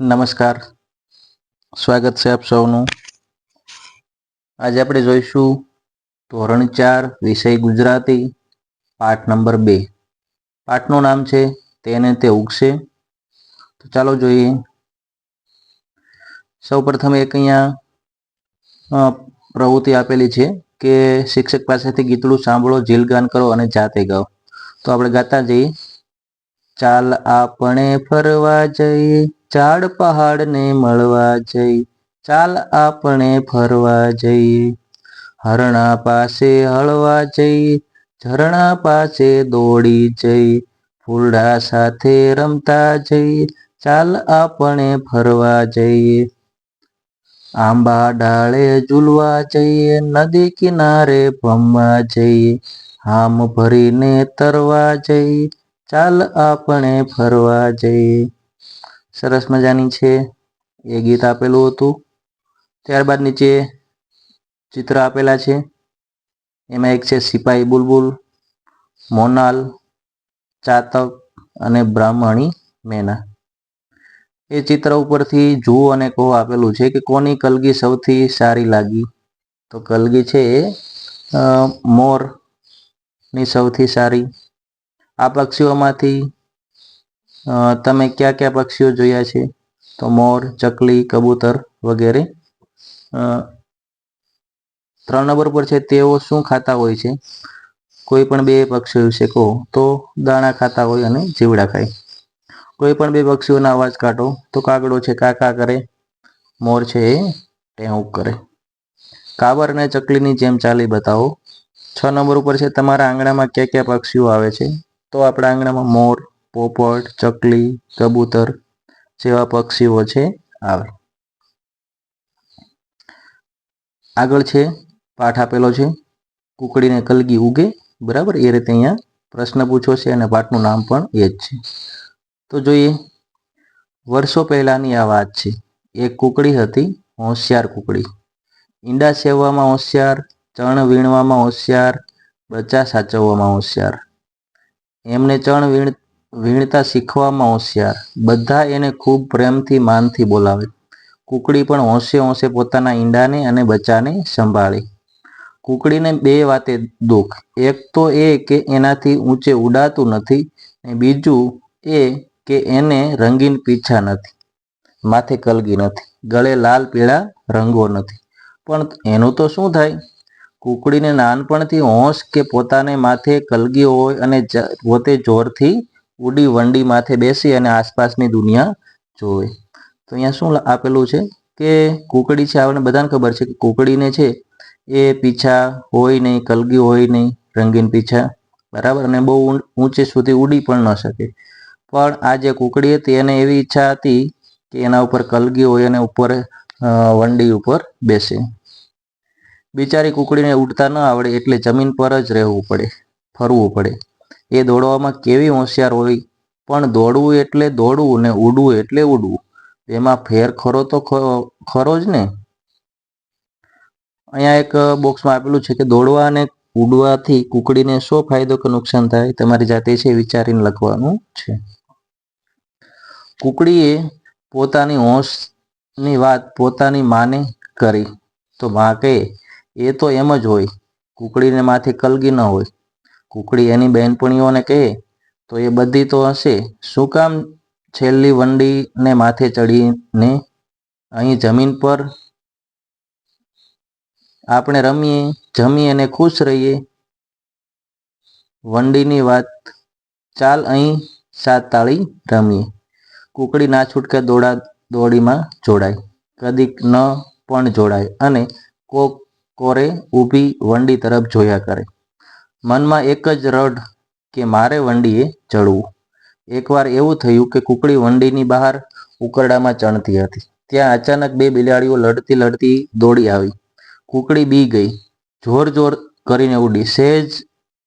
નમસ્કાર. સ્વાગત છે આપ સૌનું. આજે આપણે જોઈશું ધોરણ ચાર, વિષય ગુજરાતી, પાઠ નંબર બે. પાઠનું નામ છે, તેને તે ઉગશે. તો ચાલો જોઈએ. સૌ પ્રથમ એક અહીંયા પ્રવૃત્તિ આપેલી છે કે શિક્ષક પાસેથી ગીતડું સાંભળો જીલગાન કરો અને જાતે ગાઓ. તો આપણે ગાતા જઈએ. ચાલ આપણે ફરવા જઈએ. ઝાડ પહાડને મળવા જઈ, ચાલ આપણે ફરવા જઈએ હરણા પાસે હળવા જઈએ ઝરણા પાસે દોડી જઈ. ફૂલડા સાથે રમતા જઈએ ચાલ આપણે ફરવા જઈએ આંબા ડાળે ઝૂલવા જઈએ નદી કિનારે ભમવા જઈએ હામ ભરીને તરવા જઈએ ચાલ આપણે ફરવા જઈએ સરસ મજાની છે. એ ગીત આપેલું હતું. ત્યારબાદ નીચે ચિત્ર આપેલા છે. એમાં એક છે સિપાહી બુલબુલ, મોનાલ, ચાતક અને બ્રાહ્મણી મેના. એ ચિત્ર ઉપરથી જુઓ અને કહો આપેલું છે કે કોની કલગી સૌથી સારી લાગી? તો કલગી છે એ મોરની સૌથી સારી. આ પક્ષીઓમાંથી તમે કયા કયા પક્ષીઓ જોયા છે? તો મોર, ચકલી, કબૂતર વગેરે. ત્રણ નંબર પર છે, તેઓ શું ખાતા હોય છે? કોઈ પણ બે પક્ષીઓ વિશે કહો, તો દાણા ખાતા હોય અને જીવડા ખાય. કોઈ પણ બે પક્ષીઓના અવાજ કાઢો, તો કાગડો છે, કાકા કરે, મોર છે એ ટેહુક કરે. કાબર અને ચકલીની જેમ ચાલી, બતાવો. છ નંબર ઉપર છે, તમારા આંગણામાં કયા કયા પક્ષીઓ આવે છે? તો આપણા આંગણામાં મોર પોપટ, ચકલી કબૂતર જેવા પક્ષીઓ છે આવે. આગળ છે, પાઠ આપેલો છે, કુકડીને કલગી ઉગે, બરાબર? એ રીતે અહીંયા પ્રશ્ન પૂછ્યો છે અને પાઠનું નામ પણ એ જ છે. તો જોઈએ, વર્ષો પહેલાની આ વાત છે. એક કુકડી હતી, હોશિયાર કુકડી. ઈંડા સેવવામાં હોશિયાર, ચણ વીણવામાં હોશિયાર, બચ્ચા સાચવવામાં હોશિયાર. એમને ચણ વીણ વીણતા શીખવામાં હોશિયાર. બધા એને ખૂબ પ્રેમથી માનથી બોલાવે. કુકડી પણ હોંશે હોંશે પોતાના ઈંડાને અને બચ્ચાને સંભાળે. કુકડીને બે વાતે દુઃખ. એક તો એ કે એનાથી ઊંચે ઉડાતું નથી ને બીજું એ કે એને રંગીન પીછા નથી. માથે કલગી નથી. ગળે લાલ પીળા રંગો નથી. પણ એનું તો શું થાય? કુકડીને નાનપણથી હોંશ કે પોતાને માથે કલગી હોય અને પોતે જોરથી ઉડી વંડી માથે બેસી અને આસપાસની દુનિયા જોવે. તો અહીંયા શું આપેલું છે કે કુકડી છે, આપણને બધાને ખબર છે કે કુકડીને છે એ પીછા હોય નહીં, કલગી હોય નહીં, રંગીન પીછા, બરાબર? અને બહુ ઊંચે સુધી ઉડી પણ ન શકે. પણ આ જે કુકડી હતી એને એવી ઈચ્છા હતી કે એના ઉપર કલગી હોય અને ઉપર વંડી ઉપર બેસે. બિચારી કુકડીને ઉડતા ન આવડે, એટલે જમીન પર જ રહેવું પડે, ફરવું પડે. એ દોડવામાં કેવી હોશિયાર હોય? પણ દોડવું એટલે દોડવું ને ઉડવું એટલે ઉડવું. એમાં ફેર ખરો તો ખરો જ ને? અહીંયા એક બોક્સમાં આપેલું છે કે દોડવા અને ઉડવાથી કુકડીને શો ફાયદો કે નુકસાન થાય? તમારી જાતે છે વિચારીને લખવાનું છે. કુકડીએ પોતાની હોશની વાત પોતાની માને કરી. તો માં કહે એ તો એમ જ હોય. કુકડીને માથે કલગી ન હોય. કુકડી એની બહેનપણીઓને કહે, તો એ બધી તો હશે. શું કામ છેલ્લી વંડીને માથે ચડીને અહીં જમીન પર? આપણે રમીએ, જમીએ અને ખુશ રહીએ. વંડીની વાત, ચાલ અહીં સાત તાળી રમીએ. કુકડી ના છૂટકે દોડા દોડીમાં જોડાય. કદીક ન પણ જોડાય અને કોક કોરે ઊભી વંડી તરફ જોયા કરે. મનમાં એક જ રડ કે મારે વંડીએ ચડવું એકવાર એવું થયું કે કુકડી વંડીની બહાર ઉકરડામાં ચણતી હતી. ત્યાં અચાનક બે બિલાડીઓ લડતી લડતી દોડી આવી. કુકડી બી ગઈ. જોર જોર કરીને ઉડી. સહેજ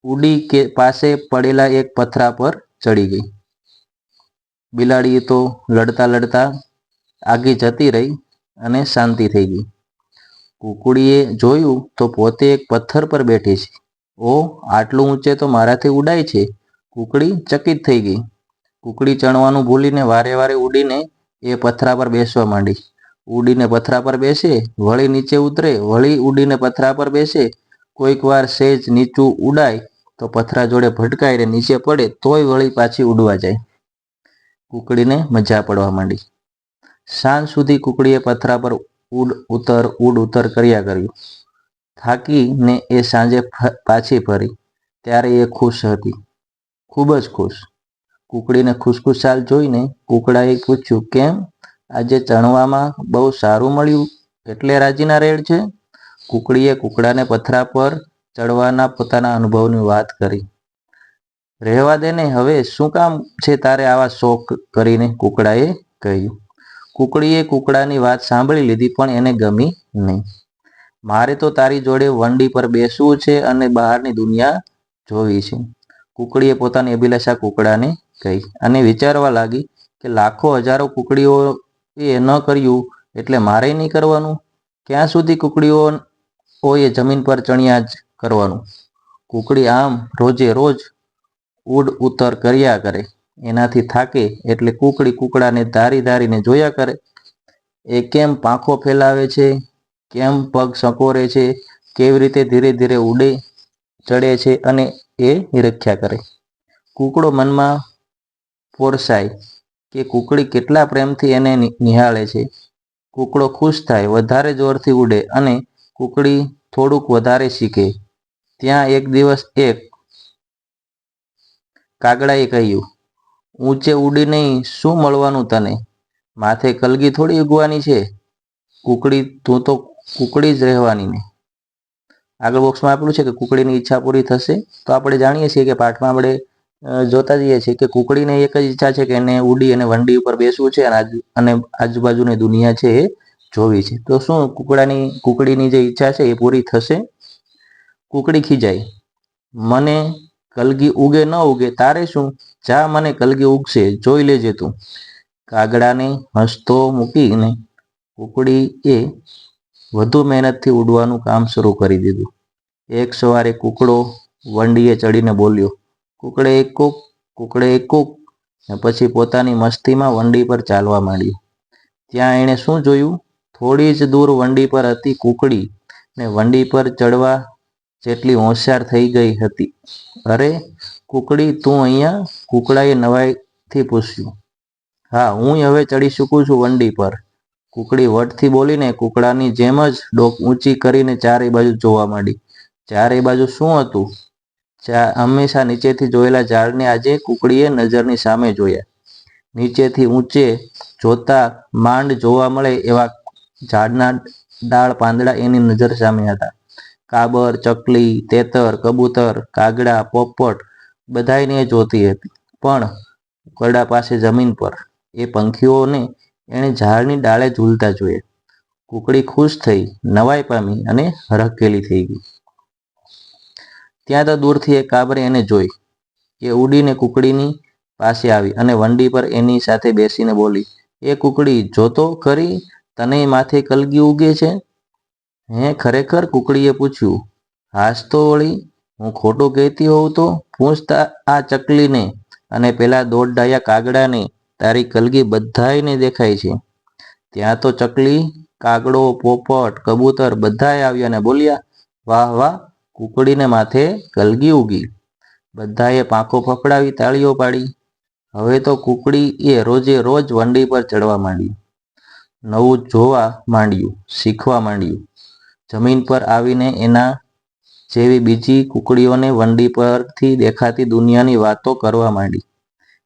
ઉડી કે પાસે પડેલા એક પથરા પર ચડી ગઈ. બિલાડી તો લડતા લડતા આગી જતી રહી અને શાંતિ થઈ ગઈ. કુકડીએ જોયું તો પોતે એક પથ્થર પર બેઠી છે. ઓ, આટલું ઊંચે તો મારાથી ઉડાય છે. કુકડી ચકિત થઈ ગઈ. કુકડી ચણવાનું ભૂલીને વારે વારે ઉડીને એ પથરા પર બેસવા માંડી ઉડીને પથરા પર બેસે, વળી નીચે ઉતરે, વળી ઉડીને પથરા પર બેસે. કોઈક વાર સેજ નીચું ઉડાય, તો પથરા જોડે ભટકાઈને નીચે પડે, તોય વળી પાછી ઉડવા જાય. કુકડીને મજા પડવા માંડી સાંજ સુધી કુકડીએ પથરા પર ઉડ ઉતર ઉડ ઉતર કર્યા કર્યું થાકીને એ સાંજે પાછી ફરી. ત્યારે એ ખુશ હતી. ખૂબ જ ખુશ. કુકડીને ખુશખુશાલ જોઈને કુકડાએ પૂછ્યું, કેમ? આજે ચણવામાં બહુ સારું મળ્યું? એટલે રાજીના રેડ છે? કુકડીએ કુકડાને પથરા પર ચડવાના પોતાના અનુભવની વાત કરી. રહેવા દેને હવે શું કામ છે તારે આવા શોખ કરીને? કુકડાએ કહ્યું. કુકડીએ કુકડાની વાત સાંભળી લીધી, પણ એને ગમી નહીં. મારે તો તારી જોડે વંડી પર બેસવું છે અને બહારની દુનિયા જોવી છે. કુકડીએ પોતાની અભિલાષા કુકડાને કહી અને વિચારવા લાગી કે લાખો હજારો કુકડીઓ એ ન કર્યું એટલે મારે નહીં કરવાનું? ક્યાં સુધી કુકડીઓ એ જમીન પર ચણ્યા જ કરવાનું? કુકડી આમ રોજે રોજ ઉડ ઉતર કર્યા કરે. એનાથી થાકે એટલે કુકડી કુકડાને ધારી ધારીને જોયા કરે. એ કેમ પાંખો ફેલાવે છે? કેમ પગ સકોરે છે? કેવી રીતે ધીરે ધીરે ઉડે, ચડે છે અને એ નિરખ્યા કરે? કુકડો મનમાં પોરસાય કે કુકડી કેટલા પ્રેમથી એને નિહાળે છે. કુકડો ખુશ થાય, વધારે જોરથી ઉડે અને કુકડી થોડુંક વધારે શીખે. ત્યાં એક દિવસ એક કાગડાએ કહ્યું, ઊંચે ઉડી નહીં શું મળવાનું તને? માથે કલગી થોડી ઉગવાની છે? કુકડી તું તો કુકડી જ રહેવાની ને. આગળ બોક્સમાં આપેલું છે કે કુકડીની ઈચ્છા પૂરી થશે, તો આપણે જાણીએ છીએ કે પાઠમાં આપણે જોતા જઈએ છીએ કે કુકડીને એક જ ઈચ્છા છે કે એને ઉડી અને વંડી ઉપર બેસવું છે અને અને આજુબાજુની દુનિયા છે એ જોવી છે. તો શું કુકડાની, કુકડીની જે ઈચ્છા છે એ પૂરી થશે? કુકડી ખીજાય. મને કલગી ઉગે ન ઉગે, તારે શું? જા, મને કલગી ઉગશે, જોઈ લેજે તું. કાગડાને હસતો મૂકીને કુકડી એ વધુ મહેનતથી ઉડવાનું કામ શરૂ કરી દીધું. એક સવારે કુકડો વંડીએ ચડીને બોલ્યો, કુકડે એક કૂક, કુકડે એક કૂક. ને પછી પોતાની મસ્તીમાં વંડી પર ચાલવા માંડ્યું. ત્યાં એણે શું જોયું? થોડી જ દૂર વંડી પર હતી કુકડી ને વંડી પર ચડવા જેટલી હોશિયાર થઈ ગઈ હતી. અરે, કુકડી, તું અહીંયા? કુકડાએ નવાઈથી પૂછ્યું. હા, હું હવે ચડી શકું છું વંડી પર. કુકડી વટથી બોલીને કુકડાની જેમ જ ડોક ઊંચી કરીને ચારે બાજુ જોવા માંડી. ચારે બાજુ શું હતું? હંમેશા નીચેથી જોયેલા ઝાડને આજે કુકડીએ નજરની સામે જોયા. નીચેથી ઊંચે જોતા માંડ જોવા મળે એવા ઝાડના ડાળ પાંદડા એની નજર સામે હતા. કાબર, ચકલી, તેતર, કબૂતર, કાગડા, પોપટ બધાયને જોતી હતી. પણ કડા પાસે જમીન પર એ પંખીઓને એણે ઝાડની ડાળે ઝૂલતા જોયા. કુકડી ખુશ થઈ, નવાઈ પામી અને હરખેલી થઈ ગઈ. ત્યાં તો દૂરથી એક કાબરે એને જોઈ. એ ઉડીને કુકડીની પાસે આવી અને વંડી પર એની સાથે બેસીને બોલી, એ કુકડી જોતો ખરી, તને માથે કલગી ઉગે છે? હે, ખરેખર? કુકડીએ પૂછ્યું. હાસ તો વળી, હું ખોટું કહેતી હોઉં તો? પૂછતા આ ચકલીને અને પેલા દોઢ ડાયા કાગડાને તારી કલગી બધાયને દેખાય છે. ત્યાં તો ચકલી, કાગડો, પોપટ, કબૂતર બધાય આવ્યા ને બોલ્યા, વાહ વાહ, કુકડીને માથે કલગી ઉગી. બધાએ પાંખો ફફડાવી તાળીઓ પાડી. હવે તો કુકડી એ રોજે રોજ વંડી પર ચડવા માંડ્યું. નવું જોવા માંડ્યું, શીખવા માંડ્યું. જમીન પર આવીને એના જેવી બીજી કુકડીઓને વંડી પરથી દેખાતી દુનિયાની વાતો કરવા માંડી.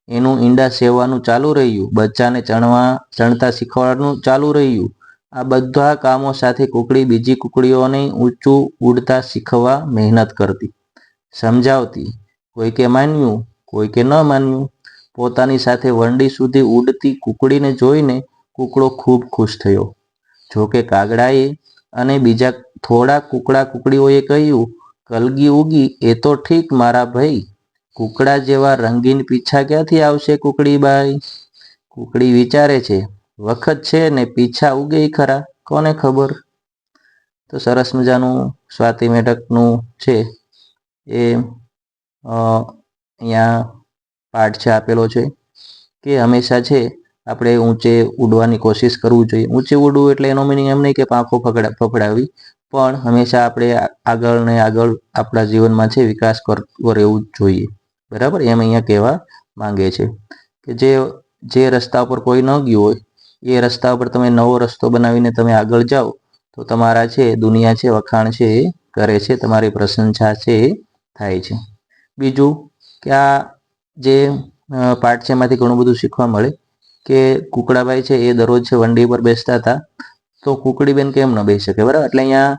એનું ઈંડા સેવવાનું ચાલુ રહ્યું. બચ્ચાને ચણવા, ચણતા શીખવાડવાનું ચાલુ રહ્યું. આ બધા કામો સાથે કુકડી બીજી કુકડીઓને ઊંચું ઉડતા શીખવા મહેનત કરતી. સમજાવતી, કોઈકે માન્યું, કોઈકે ન માન્યું. પોતાની સાથે વંડી સુધી ઉડતી કુકડીને જોઈને કુકડો ખૂબ ખુશ થયો. જોકે કાગડાએ અને બીજા થોડા કુકડા કુકડીઓએ કહ્યું, કલગી ઉગી, એ તો ઠીક મારા ભાઈ. કુકડા જેવા રંગીન પીછા ક્યાંથી આવશે કુકડીબાઈ કુકડી વિચારે છે, વખત છે ને પીછા ઉગે ખરા, કોને ખબર? તો સરસ મજાનું સ્વાતિ મેઢકનું છે એ અહીંયા પાઠ છે આપેલો છે કે હંમેશા છે, આપણે ઊંચે ઉડવાની કોશિશ કરવું જોઈએ. ઊંચે ઉડવું એટલે એનો મિનિંગ એમ નહીં કે પાંખો ફફડાવી, પણ હંમેશા આપણે આગળ ને આગળ આપણા જીવનમાં છે વિકાસ કરવો રહેવું જોઈએ. બરાબર? એમ અહીંયા કહેવા માંગે છે કે જે જે રસ્તા ઉપર કોઈ ન ગયું હોય, એ રસ્તા ઉપર તમે નવો રસ્તો બનાવીને તમે આગળ જાઓ, તો તમારા છે, દુનિયા છે, વખાણ છે, એ કરે છે, તમારી પ્રશંસા છે, એ થાય છે. બીજું કે આ જે પાઠ છે, એમાંથી ઘણું બધું શીખવા મળે કે કુકડાભાઈ છે, એ દરરોજ છે, વંડી પર બેસતા હતા, તો કુકડીબેન કેમ ન બેસી શકે? બરાબર? એટલે અહીંયા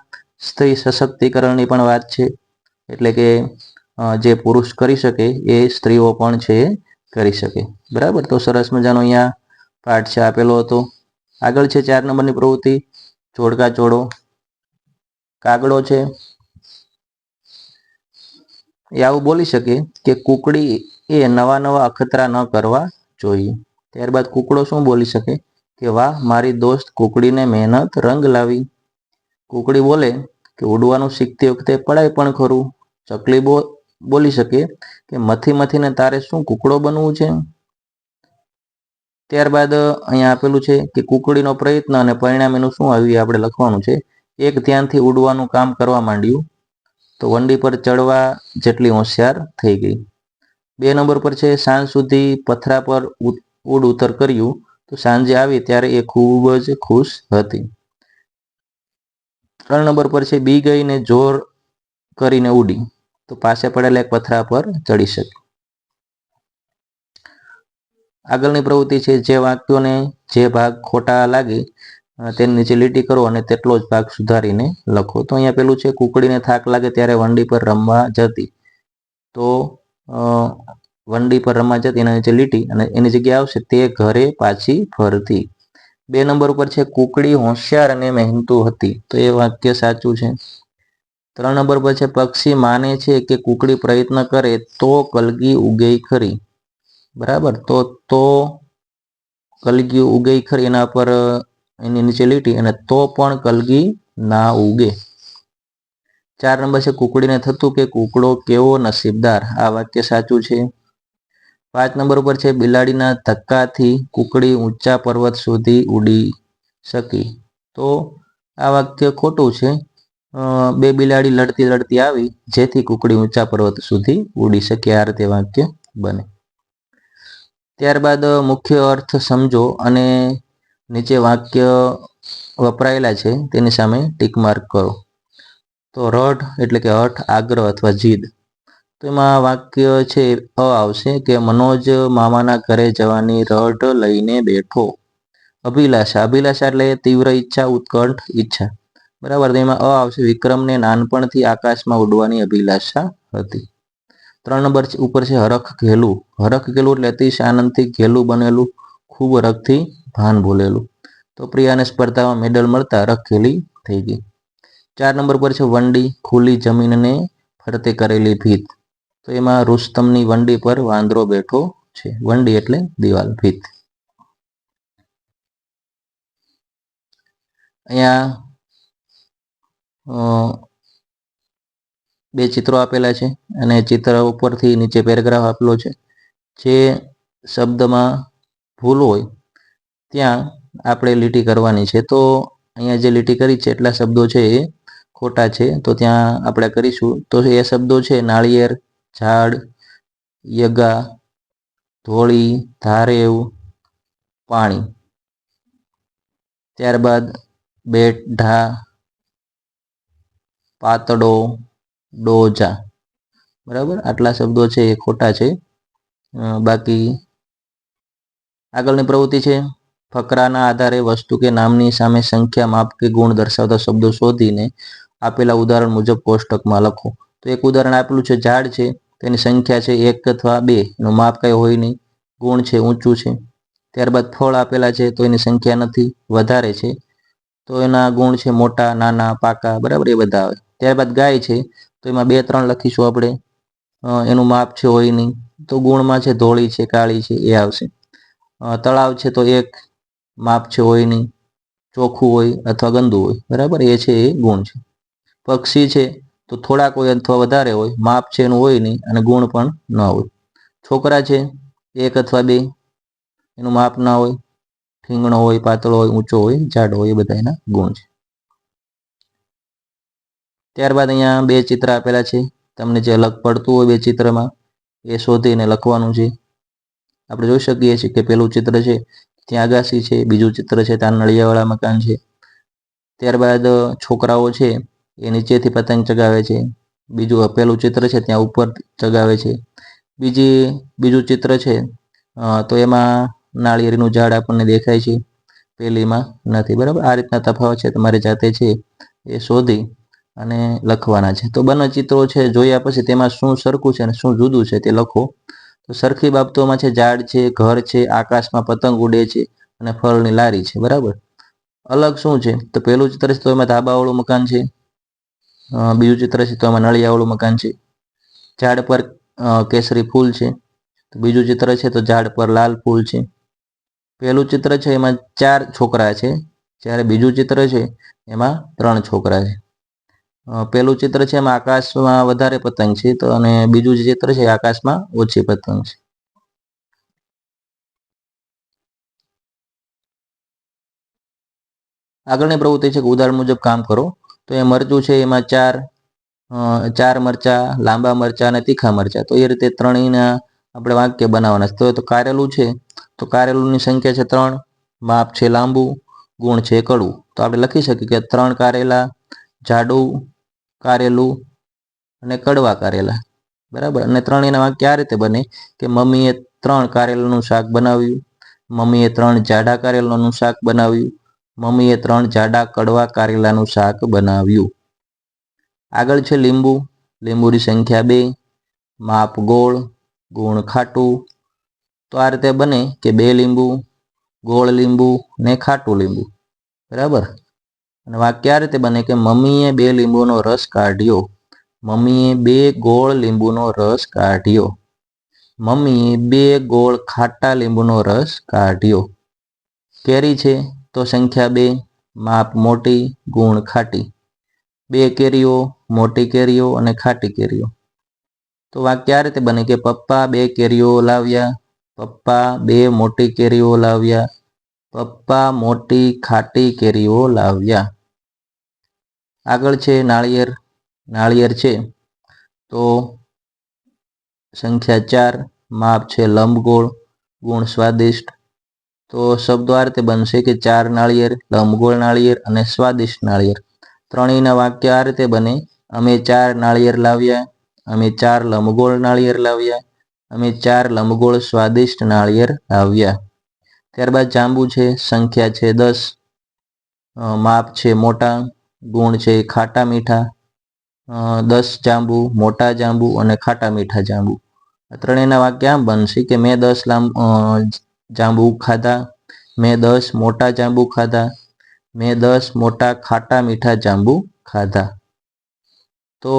સ્ત્રી સશક્તિકરણની પણ વાત છે, એટલે કે જે પુરુષ કરી શકે એ સ્ત્રીઓ પણ છે, કરી શકે. બરાબર? તો સરસ મજાનો અહીંયા પાઠ છે આપેલો હતો. આગળ છે ચાર નંબરની પ્રવૃત્તિ. જોડકા જોડો. કાગડો છે. એ આવું બોલી શકે કે કુકડી એ નવા નવા અખતરા ન કરવા જોઈએ. ત્યારબાદ કુકડો શું બોલી શકે? કે વાહ, મારી દોસ્ત કુકડીને મહેનત રંગ લાવી. કુકડી બોલે કે ઉડવાનું શીખતી વખતે પડાય પણ ખરું. ચકલી બો બોલી શકે કે મથી મથીને તારે શું કુકડો બનવું છે? ત્યારબાદ અહીંયા આપેલું છે કે કુકડીનો પ્રયત્ન અને પરિણામ એનું શું આવ્યું આપણે લખવાનું છે. એક ધ્યાનથી ઉડવાનું કામ કરવા માંડ્યું તો વંડી પર ચડવા જેટલી હોશિયાર થઈ ગઈ. બે નંબર પર છે, સાંજ સુધી પથરા પર ઉડ ઉતર કર્યું તો સાંજે આવી ત્યારે એ ખૂબ જ ખુશ હતી. ત્રણ નંબર પર છે, બી ગઈને જોર કરીને ઉડી. તો પાસે પડેલા એક પથરા પર ચડી શકે. આગળની પ્રવૃત્તિ છે, જે વાક્યોને જે ભાગ ખોટા લાગે તેની નીચે લીટી કરો અને તેટલો જ ભાગ સુધારીને લખો. તો અહીંયા પેલું છે, કુકડીને થાક લાગે ત્યારે વંડી પર રમવા જતી. તો વંડી પર રમવા જતી, એના નીચે લીટી અને એની જગ્યાએ આવશે તે ઘરે પાછી ફરતી. બે નંબર ઉપર છે, કુકડી હોશિયાર અને મહેનતુ હતી. તો એ વાક્ય સાચું છે. ત્રણ નંબર પર છે, પક્ષી માને છે કે કુકડી પ્રયત્ન કરે તો કલગી ઉગે ખરી. બરાબર? તો તો કલગી ઉગે ખરી એના પર, એની નીચે લીટી અને તો પણ કલગી ના ઉગે. ચાર નંબર છે, કુકડીને થતું કે કુકડો કેવો નસીબદાર? આ વાક્ય સાચું છે. પાંચ નંબર ઉપર છે, બિલાડીના ધક્કાથી કુકડી ઊંચા પર્વત સુધી ઉડી શકી. તો આ વાક્ય ખોટું છે. બે બિલાડી લડતી લડતી આવી, જેથી કુકડી ઊંચા પર્વત સુધી ઉડી શકે. આ રીતે વાક્ય બને. ત્યારબાદ મુખ્ય અર્થ સમજો અને નીચે વાક્ય વપરાયેલા છે, તેની સામે ટીક માર્ક કરો. તો રઢ એટલે કે હઠ આગ્રહ અથવા જીદ. તો એમાં વાક્ય છે, અ આવશે કે મનોજ મામાના ઘરે જવાની રઢ લઈને બેઠો. અભિલાષા અભિલાષા એટલે તીવ્ર ઈચ્છા, ઉત્કંઠ ઈચ્છા. બરાબર, તો એમાં અ આવશે. વિક્રમને નાનપણથી આકાશમાં ઉડવાની અભિલાષા હતી. ત્રણ નંબર ઉપર છે હરખ ઘેલું. હરખ ઘેલું એટલે અતિશ આનંદથી ઘેલું બનેલું, ખૂબ હરખથી ભાન ભૂલેલું. તો પ્રિયાને સ્પર્ધામાં મેડલ મળતા હરખ ઘેલી થઈ ગઈ. ચાર નંબર પર છે વંડી, ખુલ્લી જમીનને ફરતે કરેલી ભીત. તો એમાં રુસ્તમની વંડી પર વાંદરો બેઠો છે. વંડી એટલે દિવાલ, ભીત. અહીંયા બે ચિત્રો આપેલા છે અને ચિત્ર ઉપરથી નીચે પેરેગ્રાફ આપેલો છે. જે શબ્દમાં ભૂલ હોય ત્યાં આપણે લીટી કરવાની છે. તો અહીંયા જે લીટી કરી છે એટલા શબ્દો છે એ ખોટા છે. તો ત્યાં આપણે કરીશું. તો એ શબ્દો છે નાળિયેર, ઝાડ, યગા, ધોળી, ધારેવ, પાણી. ત્યારબાદ બેટ, ઢા પાતળો ડોજા. બરાબર? આટલા શબ્દો છે એ ખોટા છે. બાકી આગળની પ્રવૃત્તિ છે, ફકરાના આધારે વસ્તુ કે નામની સામે સંખ્યા માપ કે ગુણ દર્શાવતા શબ્દો શોધીને આપેલા ઉદાહરણ મુજબ કોષ્ટકમાં લખો. તો એક ઉદાહરણ આપેલું છે, ઝાડ છે, તેની સંખ્યા છે એક અથવા બે. એનું માપ કઈ હોય નહીં. ગુણ છે, ઊંચું છે. ત્યારબાદ ફળ આપેલા છે, તો એની સંખ્યા નથી, વધારે છે. તો એના ગુણ છે મોટા, નાના, પાકા. બરાબર? એ બધા આવે. ત્યારબાદ ગાય છે, તો એમાં બે ત્રણ લખીશું આપણે. એનું માપ છે હોય નહીં, તો ગુણમાં છે ધોળી છે, કાળી છે, એ આવશે. તળાવ છે તો એક માપ છે હોય નહીં, ચોખ્ખું હોય અથવા ગંદુ હોય, બરાબર? એ છે એ ગુણ છે. પક્ષી છે તો થોડાક હોય અથવા વધારે હોય, માપ છે એનું હોય નહીં અને ગુણ પણ ન હોય. છોકરા છે, એક અથવા બે, એનું માપ ના હોય ઠીંગણો હોય, પાતળો હોય, ઊંચો હોય, જાડો હોય, એ બધા એના ગુણ છે. ત્યારબાદ અહીંયા બે ચિત્ર આપેલા છે. તમને જે અલગ પડતું હોય બે ચિત્રમાં, એ શોધીને લખવાનું છે. આપણે જોઈ શકીએ છીએ કે પેલું ચિત્ર છે, ત્યાં આગાસી છે, બીજું ચિત્ર છે, ત્યાં નળિયાવાળા મકાન છે. ત્યારબાદ છોકરાઓ છે, એ નીચેથી પતંગ ચગાવે છે. બીજું પેલું ચિત્ર છે, ત્યાં ઉપર ચગાવે છે. બીજી, બીજું ચિત્ર છે તો એમાં નાળિયેરીનું ઝાડ આપણને દેખાય છે. પેલીમાં નથી, બરાબર? આ રીતના તફાવત છે, તમારે જાતે છે, એ શોધી અને લખવાના છે. તો બંને ચિત્રો છે જોયા પછી તેમાં શું સરખું છે અને શું જુદું છે તે લખો. તો સરખી બાબતોમાં છે ઝાડ છે, ઘર છે, આકાશમાં પતંગ ઉડે છે અને ફળની લારી છે. બરાબર? અલગ શું છે? તો પહેલું ચિત્ર છે તો એમાં ધાબાવાળું મકાન છે. બીજું ચિત્ર છે તો એમાં નળિયાવાળું મકાન છે. ઝાડ પર કેસરી ફૂલ છે. તો બીજું ચિત્ર છે તો ઝાડ પર લાલ ફૂલ છે. પહેલું ચિત્ર છે એમાં ચાર છોકરા છે. જ્યારે બીજું ચિત્ર છે એમાં ત્રણ છોકરા છે. પેલું ચિત્ર છે એમાં આકાશમાં વધારે પતંગ છે, તો અને બીજું જે ચિત્ર છે આકાશમાં ઓછી પતંગ છે. આગળની પ્રવૃત્તિ છે કે ઉદાહરણ મુજબ કામ કરો. તો એ મરચું છે, એમાં ચાર ચાર મરચા, લાંબા મરચા અને તીખા મરચા. તો એ રીતે ત્રણેયના આપણે વાક્ય બનાવવાના તો તો કારેલું છે. તો કારેલુંની સંખ્યા છે ત્રણ, માપ છે લાંબુ, ગુણ છે કડવું. તો આપણે લખી શકીએ કે ત્રણ કારેલા, જાડું કારેલું અને કડવા કારેલા. બરાબર? અને ત્રણેયના વાક્ય આ રીતે બને કે મમ્મીએ ત્રણ કારેલાનું શાક બનાવ્યું, મમ્મીએ ત્રણ જાડા કારેલાનું શાક બનાવ્યું, મમ્મીએ ત્રણ જાડા કડવા કારેલાનું શાક બનાવ્યું. આગળ છે લીંબુ. લીંબુની સંખ્યા બે, માપ ગોળ, ગુણ ખાટું. તો આ રીતે બને કે બે લીંબુ, ગોળ લીંબુ ને ખાટું લીંબુ. બરાબર? અને વાક્ય આ રીતે બને કે મમ્મીએ બે લીંબુનો રસ કાઢ્યો? મમ્મીએ બે ગોળ લીંબુનો રસ કાઢ્યો. મમ્મીએ બે ગોળ ખાટા લીંબુનો રસ કાઢ્યો. કેરી છે તો સંખ્યા બે, માપ મોટી, ગુણ ખાટી. બે કેરીઓ, મોટી કેરીઓ અને ખાટી કેરીઓ. તો વાક્ય આ રીતે બને કે પપ્પા બે કેરીઓ લાવ્યા, પપ્પા બે મોટી કેરીઓ લાવ્યા, પપ્પા મોટી ખાટી કેરીઓ લાવ્યા. આગળ છે, નાળિયેર નાળિયેર છે. તો સંખ્યા ચાર, માપ છે, લંબગોળ, ગુણ સ્વાદિષ્ટ. તો શબ્દો આ રીતે બનશે કે ચાર નાળિયેર, લંબગોળ નાળિયેર અને સ્વાદિષ્ટ નાળિયેર. ત્રણેયના વાક્ય આ રીતે બને. અમે ચાર નાળિયેર લાવ્યા, અમે ચાર લંબગોળ નાળિયેર લાવ્યા, અમે ચાર લંબગોળ સ્વાદિષ્ટ નાળિયેર લાવ્યા. ત્યારબાદ જાંબુ છે, સંખ્યા છે દસ માપ છે મોટા ગુણ છે, ખાટા મીઠા દસ જાંબુ, મોટા જાંબુ અને ખાટા મીઠા જાંબુ. ત્રણેયના વાક્ય આમ બનશે કે મેં દસ જાંબુ ખાધા, મેં દસ મોટા જાંબુ ખાધા, મેં દસ મોટા ખાટા મીઠા જાંબુ ખાધા. તો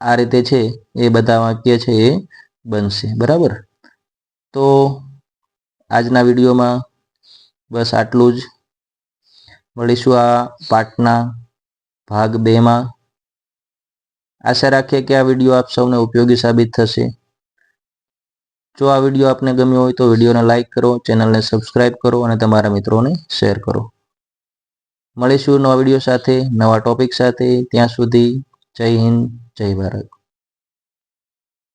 આ રીતે છે, એ બધા વાક્ય છે, એ બનશે. બરાબર? તો આજના વિડીયોમાં બસ આટલું જ. મળીશું આ પાઠના ભાગ બેમાં. આશા રાખીએ કે આ વીડિયો આપ સૌને ઉપયોગી સાબિત થશે. જો આ વીડિયો આપને ગમ્યો હોય તો વિડીયોને લાઇક કરો, ચેનલને સબસ્ક્રાઇબ કરો અને તમારા મિત્રોને શેર કરો. મળીશું નવા વીડિયો સાથે, નવા ટોપિક સાથે. ત્યાં સુધી જય હિન્દ, જય ભારત.